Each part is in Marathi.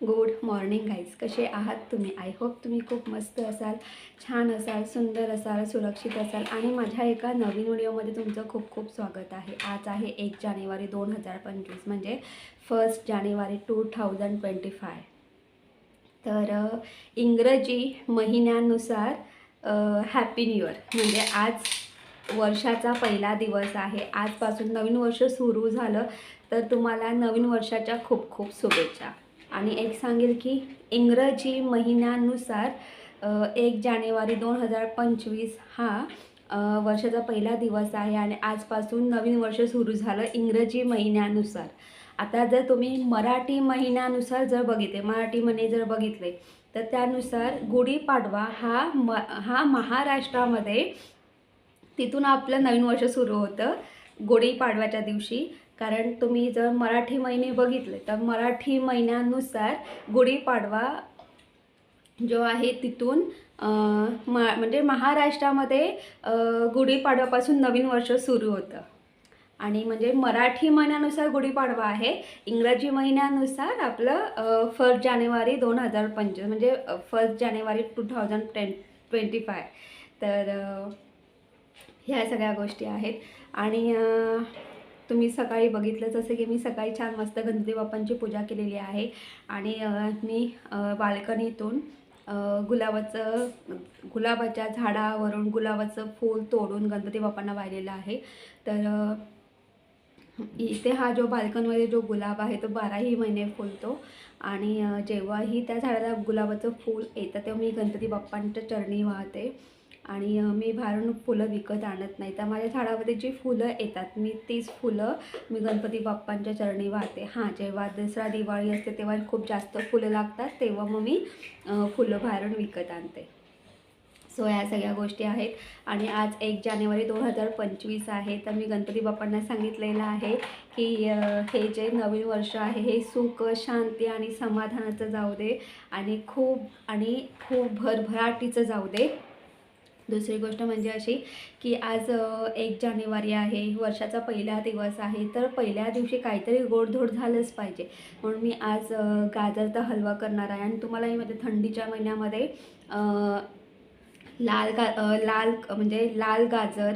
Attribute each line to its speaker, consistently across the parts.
Speaker 1: Good morning guys. कसे आहात तुम्ही? आय होप तुम्ही खूप मस्त असाल छान असाल सुंदर असाल सुरक्षित असाल आणि माझ्या एका नवीन व्हिडिओमध्ये तुमचं खूप खूप स्वागत आहे. आज आहे एक जानेवारी दोन हजार पंचवीस म्हणजे first January two thousand twenty five तर इंग्रजी महिन्यानुसार हॅपी न्यू इयर म्हणजे आज वर्षाचा पहिला दिवस आहे. आजपासून नवीन वर्ष सुरू झालं तर तुम्हाला नवीन वर्षाच्या खूप खूप शुभेच्छा. आणि एक सांगेल की इंग्रजी महिन्यानुसार एक जानेवारी दोन हजार पंचवीस हा वर्षाचा पहिला दिवस आहे आणि आजपासून नवीन वर्ष सुरू झालं इंग्रजी महिन्यानुसार. आता जर तुम्ही मराठी महिन्यानुसार जर बघितले मराठी महिने जर बघितले तर त्यानुसार गुढीपाडवा हा म हा महाराष्ट्रामध्ये तिथून आपलं नवीन वर्ष सुरू होतं गुढीपाडव्याच्या दिवशी. कारण तुम्ही जर मराठी महिने बघितले तर मराठी महिन्यानुसार गुढीपाडवा जो आहे तिथून म म्हणजे महाराष्ट्रामध्ये गुढीपाडव्यापासून नवीन वर्ष सुरू होतं. आणि म्हणजे मराठी महिन्यानुसार गुढीपाडवा आहे. इंग्रजी महिन्यानुसार आपलं फर्स्ट जानेवारी दोन हजार पंचवीस म्हणजे first January two thousand ten twenty five तर ह्या सगळ्या गोष्टी आहेत. आणि तुम्ही सकाळी बघितलं जसं की मी सकाळी छान मस्त गणपती बाप्पांची पूजा केलेली आहे. आणि मी बाल्कनीतून गुलाबाचं गुलाबाच्या झाडावरून गुलाबाचं फूल तोडून गणपती बाप्पांना वाहिलेलं आहे. तर इथे हा जो बाल्कनमध्ये जो गुलाब आहे तो बाराही महिने फुलतो. आणि जेव्हाही त्या झाडाला गुलाबाचं फूल येतं तेव्हा मी गणपती बाप्पांच्या चरणी वाहते. आणि मी बाहेरून फुलं विकत आणत नाही. तर माझ्या झाडामध्ये जी फुलं येतात मी तीच फुलं मी गणपती बाप्पांच्या चरणी वाहते. हां जेव्हा दसरा दिवाळी असते तेव्हा खूप जास्त फुलं लागतात तेव्हा मग मी फुलं बाहेरून विकत आणते. सो ह्या सगळ्या गोष्टी आहेत. आणि आज एक जानेवारी दोन हजार पंचवीस आहे. तर मी गणपती बाप्पांना सांगितलेलं आहे की हे जे नवीन वर्ष आहे हे सुख शांती आणि समाधानाचं जाऊ दे. आणि खूप आणि खूप भरभराटीचं जाऊ दे. दुसरी गोष्ट म्हणजे अशी की आज एक जानेवारी आहे वर्षाचा पहिला दिवस आहे तर पहिल्या दिवशी काहीतरी गोडधोड झालंच पाहिजे. म्हणून मी आज गाजरचा हलवा करणार आहे. आणि तुम्हालाही मध्ये म्हणजे थंडीच्या महिन्यामध्ये लाल गा लाल म्हणजे लाल गाजर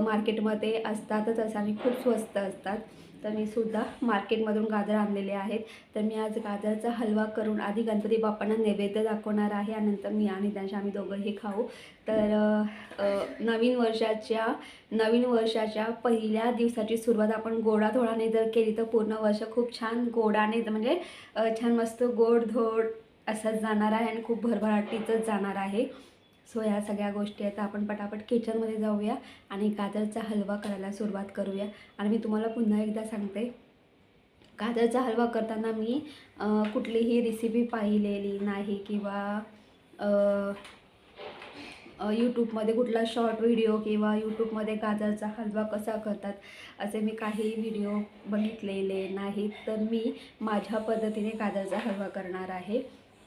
Speaker 1: मार्केटमध्ये असतातच असं आणि खूप स्वस्त असतात. तर मी सुद्धा मार्केटमधून गाजर आणलेले आहेत. तर मी आज गाजरचा हलवा करून आधी गणपती बाप्पांना नैवेद्य दाखवणार आहे आणि नंतर मी आणि त्यांच्या आम्ही दोघंही खाऊ. तर नवीन वर्षाच्या नवीन वर्षाच्या पहिल्या दिवसाची सुरुवात आपण गोडाधोडाने जर केली तर पूर्ण वर्ष खूप छान गोडाने म्हणजे छान मस्त गोडधोड असंच जाणार आहे आणि खूप भरभराटीचंच जाणार आहे. सो ह्या सगळ्या गोष्टी आहेत. तर आपण पटापट किचनमध्ये जाऊया आणि गाजरचा हलवा करायला सुरुवात करूया. आणि मी तुम्हाला पुन्हा एकदा सांगते. गाजरचा हलवा करताना मी कुठलीही रेसिपी पाहिलेली नाही किंवा यूट्यूबमध्ये कुठला शॉर्ट व्हिडिओ किंवा यूट्यूबमध्ये गाजरचा हलवा कसा करतात असे मी काही व्हिडिओ बघितलेले नाहीत. तर मी माझ्या पद्धतीने गाजरचा हलवा करणार आहे.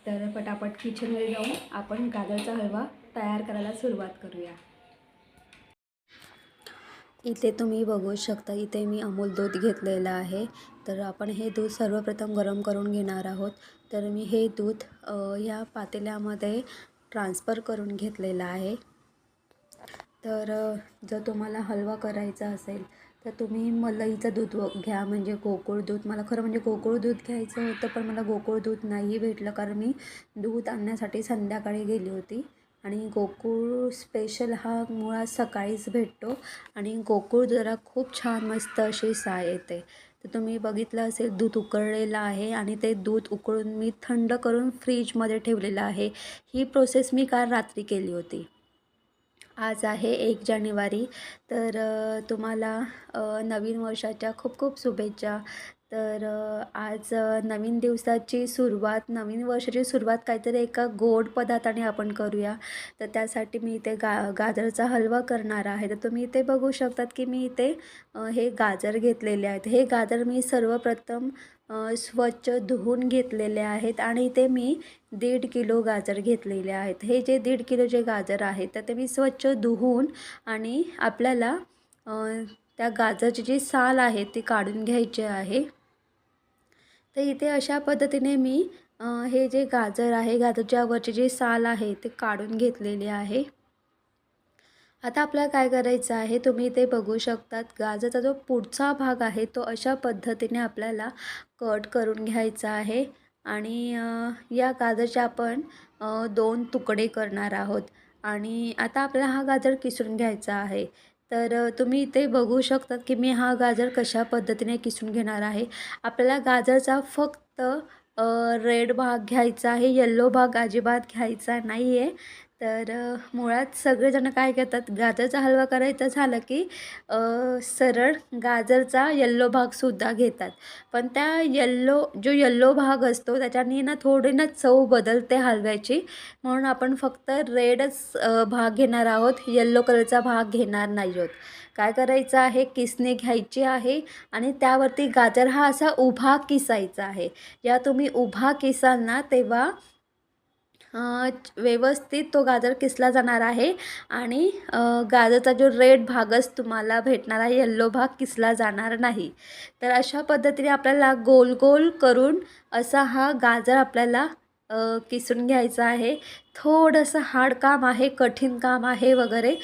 Speaker 1: तर पटापट किचनमध्ये जाऊन आपण गाजरचा हलवा तयार करायला सुरुवात करूया. इथे तुम्ही बघू शकता इथे मी अमूल दूध घेतलेलं आहे. तर आपण हे दूध सर्वप्रथम गरम करून घेणार आहोत. तर मी हे दूध ह्या पातेल्यामध्ये ट्रान्सफर करून घेतलेलं आहे. तर जर तुम्हाला हलवा करायचा असेल तर तुम्ही मलईचं दूध व- घ्या. म्हणजे गोकुळ दूध. मला खरं म्हणजे गोकुळ दूध घ्यायचं होतं पण मला गोकुळ दूध नाही भेटलं कारण मी दूध आणण्यासाठी संध्याकाळी गेली होती. आणि गोकुळ स्पेशल हा मुळात सकाळीच भेटतो. आणि गोकुळ जरा खूप छान मस्त अशी साय येते. तर तुम्ही बघितलं असेल दूध उकळलेलं आहे आणि ते दूध उकळून मी थंड करून फ्रीजमध्ये ठेवलेलं आहे. ही प्रोसेस मी काल रात्री केली होती. आज आहे एक जानेवारी. तर तुम्हाला नवीन वर्षाच्या खूप खूप शुभेच्छा. तर आज नवीन दिवसाची सुरुवात नवीन वर्षाची सुरुवात काहीतरी एका गोड पदार्थाने आपण करूया. तर त्यासाठी मी इथे गा गाजरचा हलवा करणार आहे. तर तुम्ही इथे बघू शकतात की मी इथे हे गाजर घेतलेले आहेत. हे गाजर मी सर्वप्रथम स्वच्छ धुवून घेतलेले आहेत आणि इथे मी दीड किलो गाजर घेतलेले आहेत. हे जे दीड किलो जे गाजर आहेत तर ते मी स्वच्छ धुवून आणि आपल्याला त्या गाजरची जी साल आहे ती काढून घ्यायची आहे. तर इथे अशा पद्धतीने मी हे जे गाजर आहे गाजरच्या वरचे जे साल आहे ते काढून घेतलेले आहे. आता आपल्याला काय करायचं आहे तुम्ही इथे बघू शकतात गाजरचा जो पुढचा भाग आहे तो अशा पद्धतीने आपल्याला कट करून घ्यायचा आहे. आणि या गाजरचे आपण दोन तुकडे करणार आहोत. आणि आता आपल्याला हा गाजर किसून घ्यायचा आहे. तर तुम्ही इथे बघू शकतात की मी हा गाजर कशा पद्धतीने किसून घेणार आहे. आपल्याला गाजरचा फक्त रेड भाग घ्यायचा आहे येल्लो भाग अजिबात घ्यायचा नाही आहे तर मुळात सगळेजण काय करतात गाजरचा हलवा करायचा झालं की सरळ गाजरचा येल्लो भागसुद्धा घेतात. पण त्या येल्लो जो येल्लो भाग असतो त्याच्याने ना थोडी ना चव बदलते हलव्याची. म्हणून आपण फक्त रेडच भाग घेणार आहोत. येल्लो कलरचा भाग घेणार नाही आहोत. काय करायचं आहे? किसणी घ्यायची आहे आणि त्यावरती गाजर हा असा उभा किसायचा आहे. या तुम्ही उभा किसाल ना तेव्हा व्यवस्थित तो गाजर किसला जाणार आहे आणि गाजरचा जो रेड भागच तुम्हाला भेटणार आहे येल्लो भाग किसला जाणार नाही. तर अशा पद्धतीने आपल्याला गोल गोल करून असा हा गाजर आपल्याला किसून घ्यायचा आहे. थोडंसं हार्ड काम आहे कठीण काम आहे वगैरे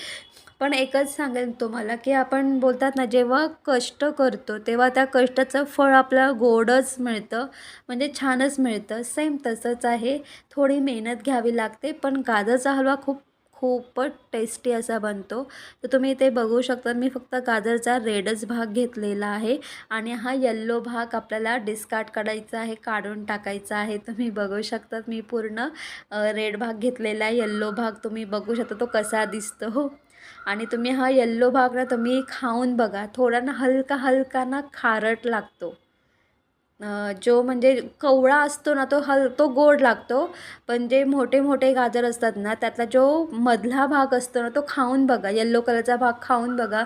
Speaker 1: पण एकच सांगेन तुम्हाला की आपण बोलतात ना जेव्हा कष्ट करतो तेव्हा त्या कष्टाचं फळ आपल्याला गोडच मिळतं म्हणजे छानच मिळतं. सेम तसंच आहे. थोडी मेहनत घ्यावी लागते पण गाजरचा हलवा खूप खूपच टेस्टी असा बनतो. तर तुम्ही इथे बघू शकता. मी फक्त गाजरचा रेडच भाग घेतलेला आहे आणि हा यल्लो भाग आपल्याला डिस्कार्ड काढायचा आहे काढून टाकायचा आहे. तुम्ही बघू शकतात मी पूर्ण रेड भाग घेतलेला आहे. येल्लो भाग तुम्ही बघू शकता. तो कसा दिसतो हो. आणि तुम्ही हा येल्लो भाग ना तुम्ही खाऊन बघा. थोडा ना हलका हलका ना खारट लागतो. जो म्हणजे कवळा असतो ना तो हल तो गोड लागतो. पण जे मोठे मोठे गाजर असतात ना त्यातला जो मधला भाग असतो ना तो खाऊन बघा. येल्लो कलरचा भाग खाऊन बघा.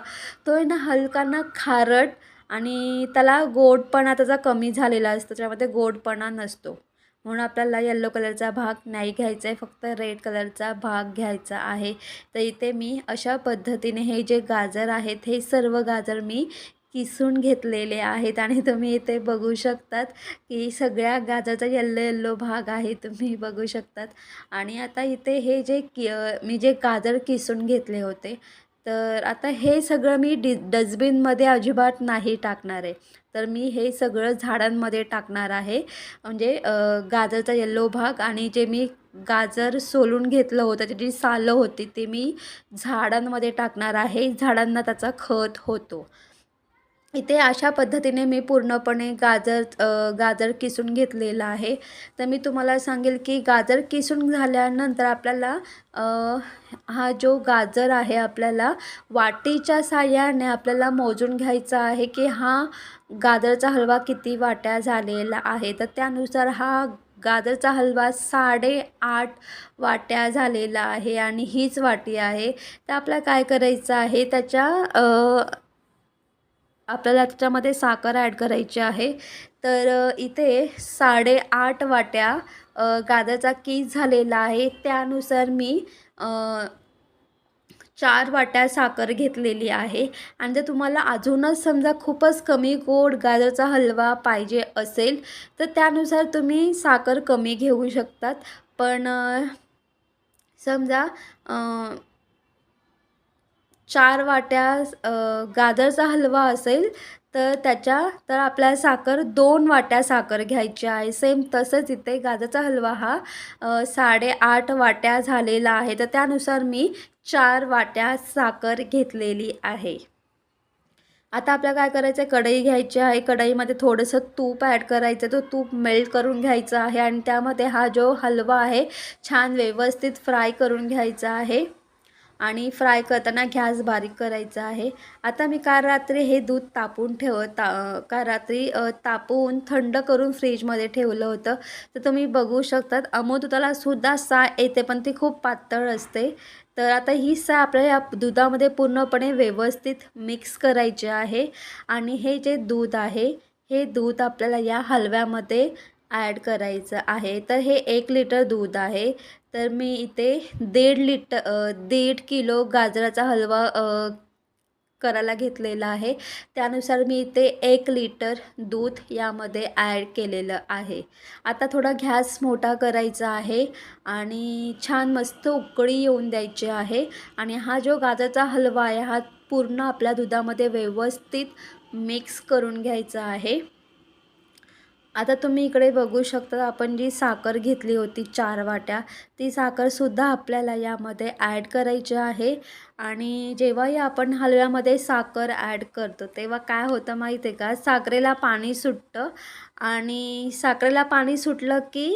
Speaker 1: तो आहे ना हलका ना खारट आणि त्याला गोडपणा त्याचा कमी झालेला असतो. त्याच्यामध्ये गोडपणा नसतो. म्हणून आपल्याला येल्लो कलरचा भाग नाही घ्यायचा आहे फक्त रेड कलरचा भाग घ्यायचा आहे. तर इथे मी अशा पद्धतीने हे जे गाजर आहेत हे सर्व गाजर मी किसून घेतलेले आहेत. आणि तुम्ही इथे बघू शकतात की सगळ्या गाजरचा येल्लो येल्लो भाग आहे तुम्ही बघू शकतात. आणि आता इथे हे जे कि मी जे गाजर किसून घेतले होते तर आता हे सगळं मी डि डस्टबिनमध्ये अजिबात नाही टाकणार आहे. तर मी हे सगळं झाडांमध्ये टाकणार आहे. म्हणजे गाजरचा येल्लो भाग आणि जे मी गाजर सोलून घेतलं होतं त्याची जी सालं होती ते मी झाडांमध्ये टाकणार आहे. झाडांना त्याचा खत होतो. इथे अशा पद्धतीने मी पूर्णपणे गाजर गाजर किसून घेतलेलं आहे. तर मी तुम्हाला सांगेल की गाजर किसून झाल्यानंतर आपल्याला हा जो गाजर आहे आपल्याला वाटीच्या साहाय्याने आपल्याला मोजून घ्यायचा आहे की हा गाजरचा हलवा किती वाट्या झालेला आहे. तर त्यानुसार हा गाजरचा हलवा साडेआठ वाट्या झालेला आहे आणि हीच वाटी आहे. तर आपल्याला काय करायचं आहे? त्याच्या आपल्याला त्याच्यामध्ये साखर ॲड करायची आहे. तर इथे साडेआठ वाट्या गाजरचा कीस झालेला आहे. त्यानुसार मी चार वाट्या साखर घेतलेली आहे. आणि जर तुम्हाला अजूनच समजा खूपच कमी गोड गाजरचा हलवा पाहिजे असेल तर त्यानुसार तुम्ही साखर कमी घेऊ शकतात. पण समजा चार वाट्या गाजरचा हलवा असेल तर त्याच्या तर आपल्याला साखर दोन वाट्या साखर घ्यायची आहे. सेम तसंच इथे गाजरचा हलवा हा साडेआठ वाट्या झालेला आहे. तर त्यानुसार मी चार वाट्या साखर घेतलेली आहे. आता आपल्याला काय करायचं आहे कढई घ्यायची आहे. कढईमध्ये थोडंसं तूप ॲड करायचं तो तूप मेल्ट करून घ्यायचा आहे. आणि त्यामध्ये हा जो हलवा आहे छान व्यवस्थित फ्राय करून घ्यायचा आहे. आणि फ्राय करताना गॅस बारीक करायचा आहे. आता मी काल रात्री हे दूध तापून ठेव ता काल रात्री तापून तापवून थंड करून फ्रीजमध्ये ठेवलं होतं. तर तुम्ही बघू शकतात अमूल दुधाला सुद्धा सा येते पण ती खूप पातळ असते. तर आता ही सा आपल्याला या दुधामध्ये पूर्णपणे व्यवस्थित मिक्स करायचे आहे. आणि हे जे दूध आहे हे दूध आपल्याला या हलव्यामध्ये ॲड करायचं आहे. तर हे एक लिटर दूध आहे. तर मी इथे दीड लिटर दीड किलो गाजराचा हलवा करायला घेतलेला आहे. त्यानुसार मी इथे एक लिटर दूध यामध्ये ॲड केलेलं आहे. आता थोडा गॅस मोठा करायचा आहे आणि छान मस्त उकळी येऊन द्यायची आहे. आणि हा जो गाजरचा हलवा आहे हा पूर्ण आपल्या दुधामध्ये व्यवस्थित मिक्स करून घ्यायचा आहे. आता तुम्ही इकडे बघू शकता आपण जी साखर घेतली होती चार वाट्या ती साखरसुद्धा आपल्याला यामध्ये ॲड करायची आहे. आणि जेव्हाही आपण हलव्यामध्ये साखर ॲड करतो तेव्हा काय होतं माहीत आहे का? साखरेला पाणी सुटतं. आणि साखरेला पाणी सुटलं की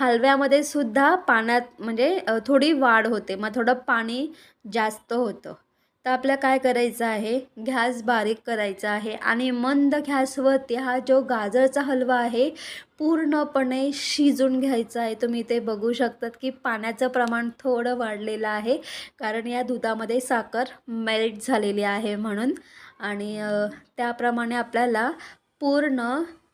Speaker 1: हलव्यामध्ये सुद्धा पाण्यात म्हणजे थोडी वाढ होते. मग थोडं पाणी जास्त होतं. तर आपल्याला काय करायचं आहे? घॅस बारीक करायचा आहे आणि मंद गॅसवरती हा जो गाजरचा हलवा आहे पूर्णपणे शिजून घ्यायचा आहे. तुम्ही ते बघू शकतात की पाण्याचं प्रमाण थोडं वाढलेलं आहे कारण या दुधामध्ये साखर मेल्ट झालेली आहे म्हणून. आणि त्याप्रमाणे आपल्याला पूर्ण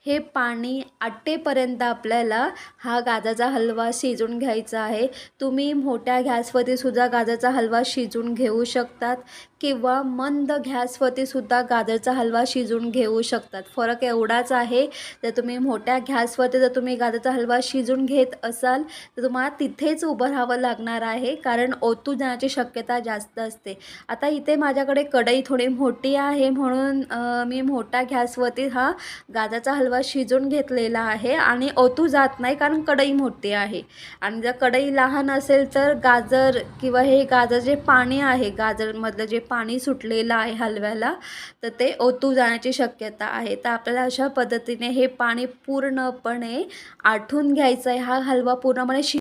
Speaker 1: हे पाणी आटेपर्यंत आपल्याला हा गाजरचा हलवा शिजून घ्यायचा आहे. तुम्ही मोठ्या घॅसवरती सुद्धा गाजरचा हलवा शिजून घेऊ शकतात किंवा मंद घॅसवरती सुद्धा गाजरचा हलवा शिजून घेऊ शकतात. फरक एवढाच आहे जर तुम्ही मोठ्या गॅसवरती जर तुम्ही गाजरचा हलवा शिजून घेत असाल तर तुम्हाला तिथेच उभं राहावं लागणार आहे कारण ओतू जाण्याची शक्यता जास्त असते. आता इथे माझ्याकडे कढई थोडी मोठी आहे म्हणून मी मोठ्या गॅसवरती हा गाजरचा हलवा शिजून घेतलेला आहे आणि ओतू जात नाही कारण कढई मोठी आहे. आणि जर कढई लहान असेल तर गाजर किंवा हे गाजर जे पाणी आहे गाजरमधलं जे पाणी सुटलेलं आहे हलव्याला तर ते ओतू जाण्याची शक्यता आहे. तर आपल्याला अशा पद्धतीने हे पाणी पूर्णपणे आठवून घ्यायचं आहे हा हलवा पूर्णपणे शि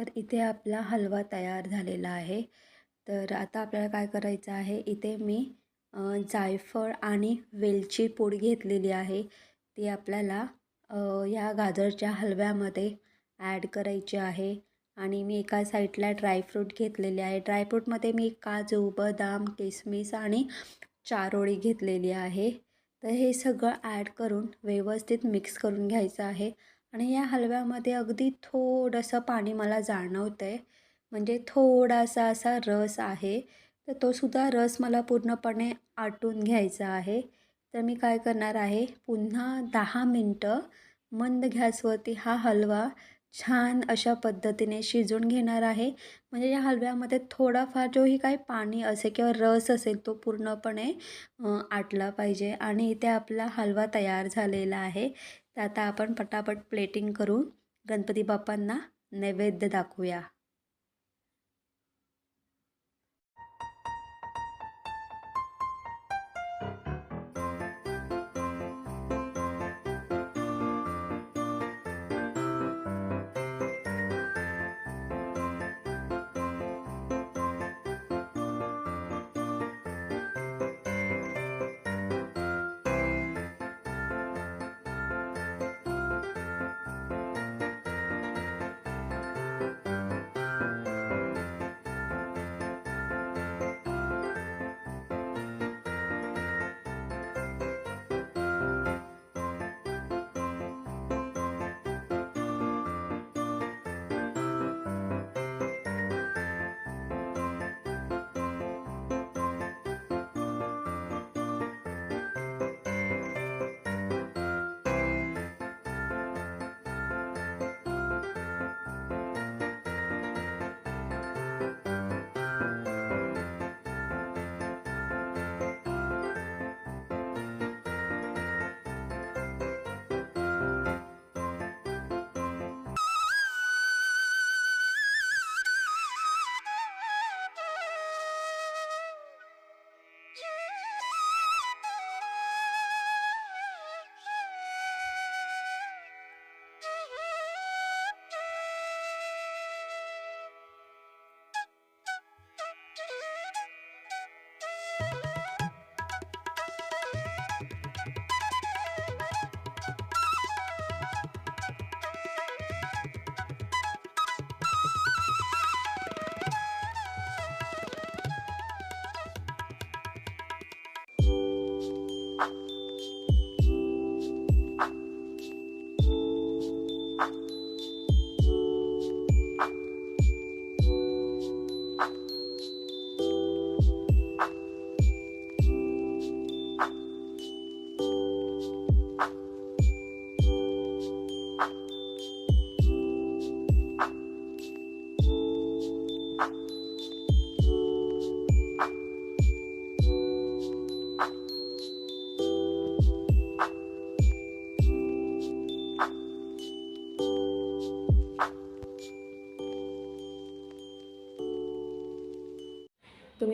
Speaker 1: तर इथे आपला हलवा तयार झालेला आहे. तर आता आपल्याला काय करायचं आहे इथे मी जायफळ आणि वेलची पूड घेतलेली आहे. ती आपल्याला या गाजरच्या हलव्यामध्ये ॲड करायची आहे. आणि मी एका साईडला ड्रायफ्रूट घेतलेले आहे. ड्रायफ्रूटमध्ये मी काजू बदाम किसमिस आणि चारोळी घेतलेली आहे. तर हे सगळं ॲड करून व्यवस्थित मिक्स करून घ्यायचं आहे. आणि या हलव्यामध्ये अगदी थोडंसं पाणी मला जाणवतं आहे म्हणजे थोडासा असा रस आहे. तर तो सुद्धा रस मला पूर्णपणे आटून घ्यायचा आहे. तर मी काय करणार आहे पुन्हा दहा मिनटं मंद गॅसवरती हा हलवा छान अशा पद्धतीने शिजून घेणार आहे. म्हणजे या हलव्यामध्ये थोडाफार जोही काही पाणी असेल किंवा रस असेल तो पूर्णपणे आटला पाहिजे. आणि इथे आपला हलवा तयार झालेला आहे. तर आता आपण पटापट प्लेटिंग करून गणपती बाप्पांना नैवेद्य दाखवूया.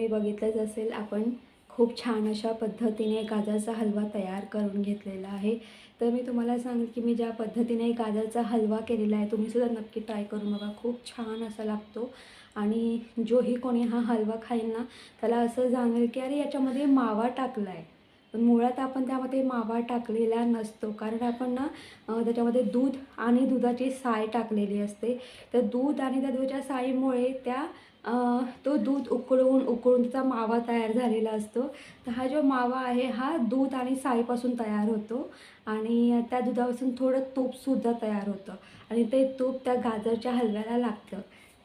Speaker 1: तुम्ही बघितलंच असेल आपण खूप छान अशा पद्धतीने गाजरचा हलवा तयार करून घेतलेला आहे. तर मी तुम्हाला सांगेल की मी ज्या पद्धतीने गाजरचा हलवा केलेला आहे तुम्हीसुद्धा नक्की ट्राय करून बघा. खूप छान असा लागतो. आणि जोही कोणी हा हलवा खाईल ना त्याला असं जाणवेल की अरे याच्यामध्ये मावा टाकला आहे पण मुळात आपण त्यामध्ये मावा टाकलेला नसतो. कारण आपण ना त्याच्यामध्ये दूध आणि दुधाची साय टाकलेली असते. तर दूध आणि त्या दुधाच्या साईमुळे त्या तो दूध उकळून उकळून त्याचा मावा तयार झालेला असतो. तर हा जो मावा आहे हा दूध आणि साईपासून तयार होतो आणि त्या दुधापासून थोडं तूपसुद्धा तयार होतं आणि ते तूप त्या गाजरच्या हलव्याला लागतं.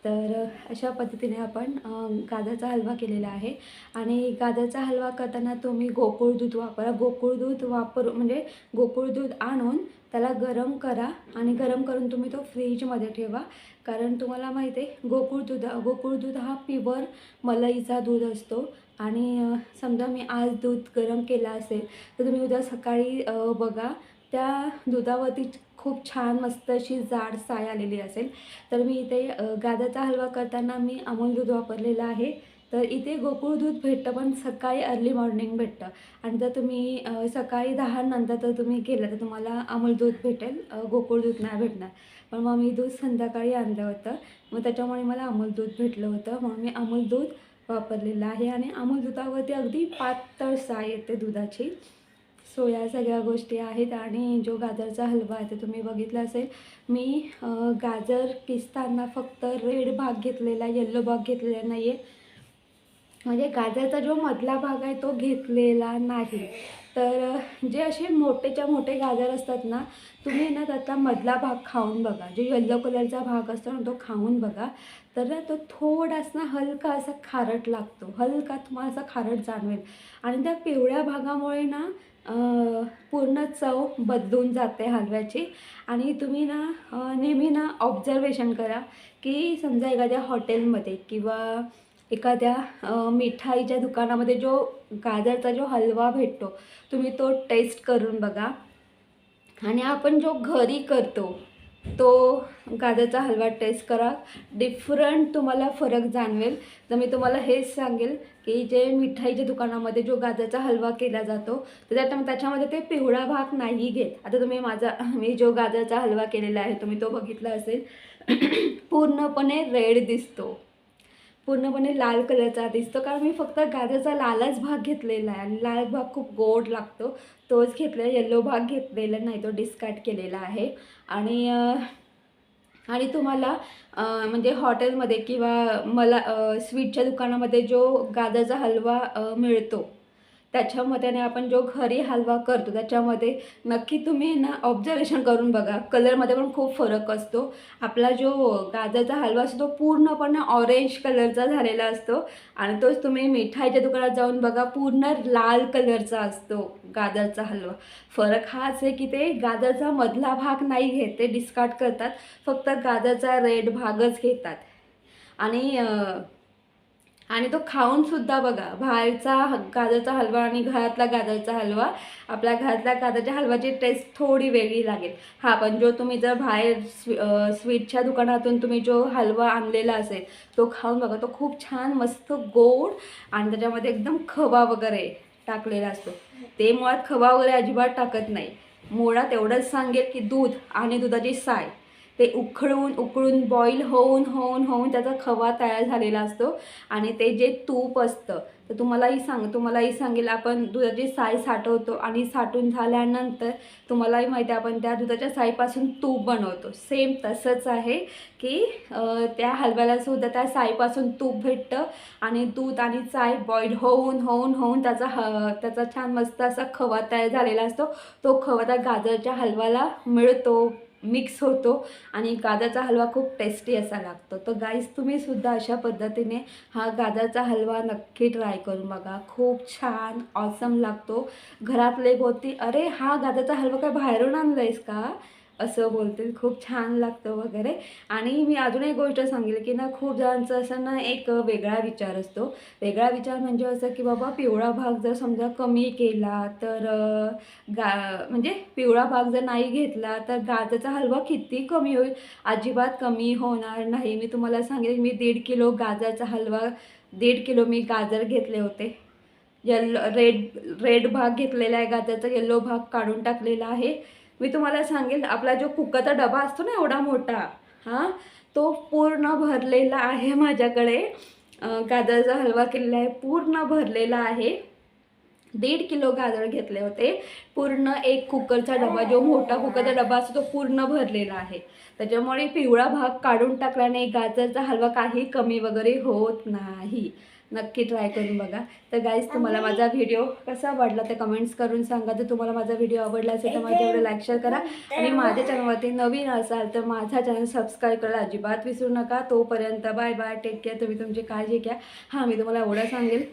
Speaker 1: तर अशा पद्धतीने आपण गाजराचा हलवा केलेला आहे. आणि गाजराचा हलवा करताना तुम्ही गोकुळ दूध वापरा. गोकुळ दूध वापरू म्हणजे गोकुळ दूध आणून त्याला गरम करा आणि गरम करून तुम्ही तो फ्रीजमध्ये ठेवा. कारण तुम्हाला माहिती आहे गोकुळ दूध गोकुळ दूध हा प्युअर मलईचा दूध असतो. आणि समजा मी आज दूध गरम केला असेल तर तुम्ही उद्या सकाळी बघा त्या दुधावरती खूप छान मस्त अशी जाड साय आलेली असेल. तर मी इथे गाद्याचा गाजरचा हलवा करताना मी अमूल दूध वापरलेलं आहे. तर इथे गोकुळ दूध भेटतं पण सकाळी अर्ली मॉर्निंग भेटतं. आणि जर तुम्ही सकाळी दहा नंतर तर तुम्ही केलं तर तुम्हाला अमूल दूध भेटेल. गोकुळ दूध नाही भेटणार. पण मग मी दूध संध्याकाळी आणलं होतं. मग त्याच्यामुळे मला अमूल दूध भेटलं होतं. म्हणून मी अमूल दूध वापरलेलं आहे. आणि अमूल दुधावरती अगदी पातळ साय येते दुधाची. सो या सगळ्या गोष्टी आहेत आणि जो गाजरचा हलवा आहे ते तुम्ही बघितला असेल. मी गाजर किसताना फक्त रेड भाग घेतलेला येल्लो भाग घेतलेला नाही आहे म्हणजे गाजरचा जो मधला भाग आहे तो घेतलेला नाही. तर जे असे मोठेच्या मोठे गाजर असतात ना तुम्ही ना त्यातला मधला भाग खाऊन बघा. जो येल्लो कलरचा भाग असतो ना तो खाऊन बघा. तर ना तो थोडासा ना हलका असा खारट लागतो. हलका तुम्हाला असा खारट जाणवेल. आणि त्या पिवळ्या भागामुळे ना पूर्ण चव बदलून जाते हलव्याची. आणि तुम्ही ना नेहमी ना ऑब्झर्वेशन करा की समजा एखाद्या हॉटेलमध्ये किंवा एखाद्या मिठाईच्या दुकानामध्ये जो गाजरचा जो हलवा भेटतो तुम्ही तो टेस्ट करून बघा. आणि आपण जो घरी करतो तो गाजरचा हलवा टेस्ट करा. डिफरंट तुम्हाला फरक जाणवेल. तर मी तुम्हाला हेच सांगेल की जे मिठाईच्या दुकानामध्ये जो गाजरचा हलवा केला जातो तर त्याच्या त्याच्यामध्ये ते पिवळा भाग नाही घेत. आता तुम्ही माझा मी जो गाजरचा हलवा केलेला आहे तुम्ही तो बघितला असेल. पूर्णपणे रेड दिसतो. पूर्णपणे लाल कलरचा दिसतो कारण मी फक्त गाजरचा लालच भाग घेतलेला आहे. आणि लाल भाग खूप गोड लागतो. तोच घेतलेला येल्लो भाग घेतलेला नाही तो डिस्कार्ड केलेला आहे. आणि आणि तुम्हाला म्हणजे हॉटेलमध्ये किंवा मला स्वीटच्या दुकानामध्ये जो गाजरचा हलवा मिळतो त्याच्यामध्ये ना आपण जो घरी हलवा करतो त्याच्यामध्ये नक्की तुम्ही ना ऑब्झर्वेशन करून बघा. कलरमध्ये पण खूप फरक असतो. आपला जो गाजरचा हलवा असतो तो पूर्णपणे ऑरेंज कलरचा झालेला असतो. आणि तोच तुम्ही मिठाईच्या दुकानात जाऊन बघा पूर्ण लाल कलरचा असतो गाजरचा हलवा. फरक हाच आहे की ते गाजरचा मधला भाग नाही घेत ते डिस्कार्ड करतात. फक्त गाजरचा रेड भागच घेतात. आणि आणि तो खाऊन सुद्धा बघा बाहेरचा ह- गाजरचा हलवा आणि घरातला गाजरचा हलवा आपल्या घरातल्या गाजरच्या हलवाची टेस्ट थोडी वेगळी लागेल. हा पण जो तुम्ही जर बाहेर स्वी स्वीटच्या दुकानातून तुम्ही जो हलवा आणलेला असेल तो खाऊन बघा तो खूप छान मस्त गोड आणि त्याच्यामध्ये एकदम खवा वगैरे टाकलेला असतो. ते मुळात खवा वगैरे अजिबात टाकत नाही. मुळात एवढंच सांगेल की दूध आणि दुधाची साय. ते उकळून उकळून बॉईल होऊन होऊन होऊन त्याचा खवा तयार झालेला असतो आणि ते जे तूप असतं तर तुम्हालाही सांग तुम्हालाही सांगेल आपण दुधाची साय साठवतो आणि साठून झाल्यानंतर तुम्हालाही माहिती आहे आपण त्या दुधाच्या साईपासून तूप बनवतो. सेम तसंच आहे की त्या हलव्याला सुद्धा त्या साईपासून तूप भेटतं आणि दूध आणि चाय बॉईल होऊन होऊन होऊन त्याचा ह त्याचा छान मस्त असा खवा तयार झालेला असतो. तो खवा त्या गाजरच्या हलव्याला मिळतो. मिक्स होतो आणि गाजराचा हलवा खूप टेस्टी असा लागतो. तर गाईज तुम्ही सुद्धा अशा पद्धतीने हा गाजरचा हलवा नक्की ट्राय करून बघा. खूप छान ऑसम लागतो. घरातले बोलती अरे हा गाजरचा हलवा काय बाहेरून आणलायस का? असं बोलतील खूप छान लागतं वगैरे. आणि मी अजून एक गोष्ट सांगेल की ना खूप जणांचं असं ना एक वेगळा विचार असतो. वेगळा विचार म्हणजे असं की बाबा पिवळा भाग जर समजा कमी केला तर गा म्हणजे पिवळा भाग जर नाही घेतला तर गाजरचा हलवा किती कमी होईल? अजिबात कमी होणार नाही. मी तुम्हाला सांगेल मी दीड किलो गाजरचा हलवा दीड किलो मी गाजर घेतले होते. येल्लो रेड रेड भाग घेतलेला आहे गाजरचा येल्लो भाग काढून टाकलेला आहे. मी तुम्हाला सांगेल आपला जो कुकरचा डबा असतो ना एवढा मोठा हां तो पूर्ण भरलेला आहे माझ्याकडे. गाजरचा हलवा केलेला आहे पूर्ण भरलेला आहे. दीड किलो गाजर घेतले होते. पूर्ण एक कुकरचा डबा जो मोठा कुकरचा डबा असतो तो पूर्ण भरलेला आहे. त्याच्यामुळे पिवळा भाग काढून टाकल्याने गाजरचा हलवा काही कमी वगैरे होत नाही. नक्की ट्राय करून बघा. तर गाईज तुम्हाला माझा व्हिडिओ कसा वाटला ते कमेंट्स करून सांगा. तर तुम्हाला माझा व्हिडिओ आवडला असेल तर माझ्या व्हिडिओ लाईक शेअर करा. आणि माझ्या चॅनलवरती नवीन असाल तर माझा चॅनल सबस्क्राईब करायला अजिबात विसरू नका. तोपर्यंत बाय बाय टेक केअर तुम्ही तुमची काळजी घ्या. हां मी तुम्हाला एवढं सांगेल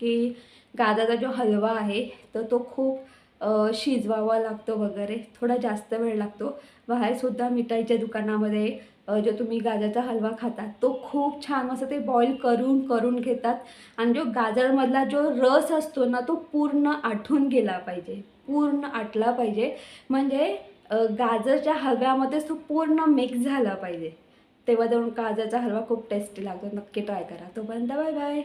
Speaker 1: की गाजरचा जो हलवा आहे तर तो खूप शिजवावा लागतो वगैरे. थोडा जास्त वेळ लागतो. बाहेरसुद्धा मिठाईच्या दुकानामध्ये जो तुम्ही गाजरचा हलवा खातात तो खूप छान असं ते बॉईल करून करून घेतात. आणि जो गाजरमधला जो रस असतो ना तो पूर्ण आटून गेला पाहिजे. पूर्ण आटला पाहिजे. म्हणजे गाजरच्या हलव्यामध्येच तो पूर्ण मिक्स झाला पाहिजे. तेव्हा जाऊन गाजरचा हलवा खूप टेस्टी लागतो. नक्की ट्राय करा. तोपर्यंत बाय बाय